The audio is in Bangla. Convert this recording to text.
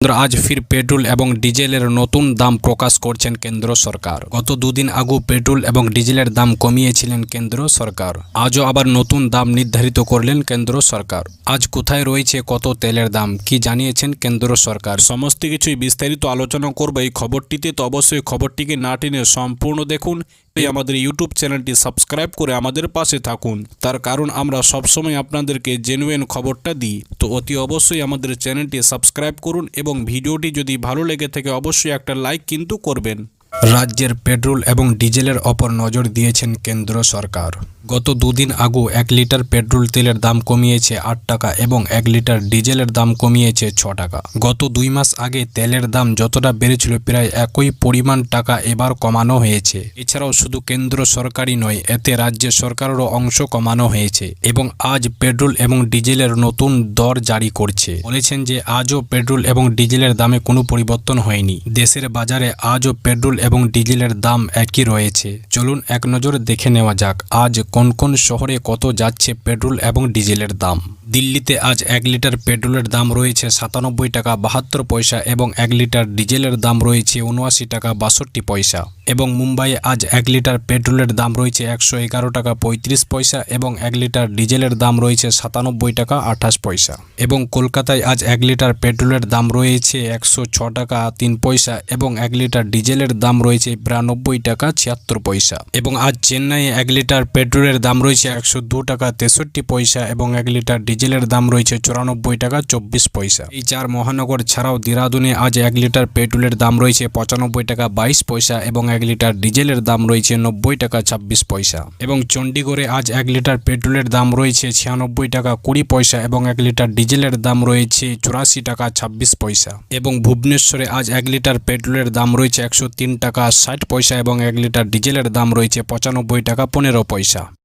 কেন্দ্র আজ ফির পেট্রোল এবং ডিজেলের নতুন দাম প্রকাশ করছেন কেন্দ্র সরকার। গত দুদিন আগু পেট্রোল এবং ডিজেলের দাম কমিয়েছিলেন কেন্দ্র সরকার। আজও আবার নতুন দাম নির্ধারিত করলেন কেন্দ্র সরকার। আজ কোথায় রয়েছে কত তেলের দাম, কি জানিয়েছেন কেন্দ্র সরকার। সমস্ত কিছুই বিস্তারিত আলোচনা করবে এই খবরটিতে, তো অবশ্যই খবরটিকে না টেনে সম্পূর্ণ দেখুন। এই আমাদের ইউটিউব চ্যানেলটি সাবস্ক্রাইব করে আমাদের পাশে থাকুন। তার কারণ আমরা সবসময় আপনাদেরকে জেনুইন খবরটা দিই। তো অতি অবশ্যই আমাদের চ্যানেলটি সাবস্ক্রাইব করুন এবং ভিডিওটি যদি ভালো লেগে থাকে অবশ্যই একটা লাইক কিন্তু করবেন। রাজ্যের পেট্রোল এবং ডিজেলের ওপর নজর দিয়েছেন কেন্দ্র সরকার। গত দুদিন আগু এক লিটার পেট্রোল তেলের দাম কমিয়েছে আট টাকা এবং এক লিটার ডিজেলের দাম কমিয়েছে ছ টাকা। গত দুই মাস আগে তেলের দাম যতটা বেড়েছিল প্রায় একই পরিমাণ টাকা এবার কমানো হয়েছে। এছাড়াও শুধু কেন্দ্র সরকারই নয়, এতে রাজ্য সরকারেরও অংশ কমানো হয়েছে এবং আজ পেট্রোল এবং ডিজেলের নতুন দর জারি করছে। বলেছেন যে আজও পেট্রোল এবং ডিজেলের দামে কোনো পরিবর্তন হয়নি। দেশের বাজারে আজও পেট্রোল এবং ডিজেলের দাম একই রয়েছে। চলুন এক নজর দেখে নেওয়া যাক, আজ কোন কোন শহরে কত যাচ্ছে পেট্রোল এবং ডিজেলের দাম? দিল্লিতে আজ এক লিটার পেট্রোলের দাম রয়েছে সাতানব্বই টাকা বাহাত্তর পয়সা এবং এক লিটার ডিজেলের দাম রয়েছে উনআশি টাকা বাষট্টি পয়সা এবং মুম্বাইয়ে আজ এক লিটার পেট্রোলের দাম রয়েছে একশো এগারো টাকা পঁয়ত্রিশ পয়সা এবং এক লিটার ডিজেলের দাম রয়েছে সাতানব্বই টাকা আঠাশ পয়সা এবং কলকাতায় আজ এক লিটার পেট্রোলের দাম রয়েছে একশো ছ টাকা তিন পয়সা এবং এক লিটার ডিজেলের দাম রয়েছে বিরানব্বই টাকা ছিয়াত্তর পয়সা এবং আজ চেন্নাইয়ে এক লিটার পেট্রোলের দাম রয়েছে একশো দু টাকা তেষট্টি পয়সা এবং এক লিটার ডিজেলের দাম রয়েছে চুরানব্বই টাকা চব্বিশ পয়সা। এই চার মহানগর ছাড়াও দেরাদুনে আজ এক লিটার পেট্রোলের দাম রয়েছে পঁচানব্বই টাকা বাইশ পয়সা এবং এক লিটার ডিজেলের দাম রয়েছে নব্বই টাকা ছাব্বিশ পয়সা। এবং চণ্ডীগড়ে আজ এক লিটার পেট্রোলের দাম রয়েছে ছিয়ানব্বই টাকা কুড়ি পয়সা এবং এক লিটার ডিজেলের দাম রয়েছে চুরাশি টাকা ছাব্বিশ পয়সা। এবং ভুবনেশ্বরে আজ এক লিটার পেট্রোলের দাম রয়েছে একশো তিন টাকা ষাট পয়সা এবং এক লিটার ডিজেলের দাম রয়েছে পঁচানব্বই টাকা পনেরো পয়সা।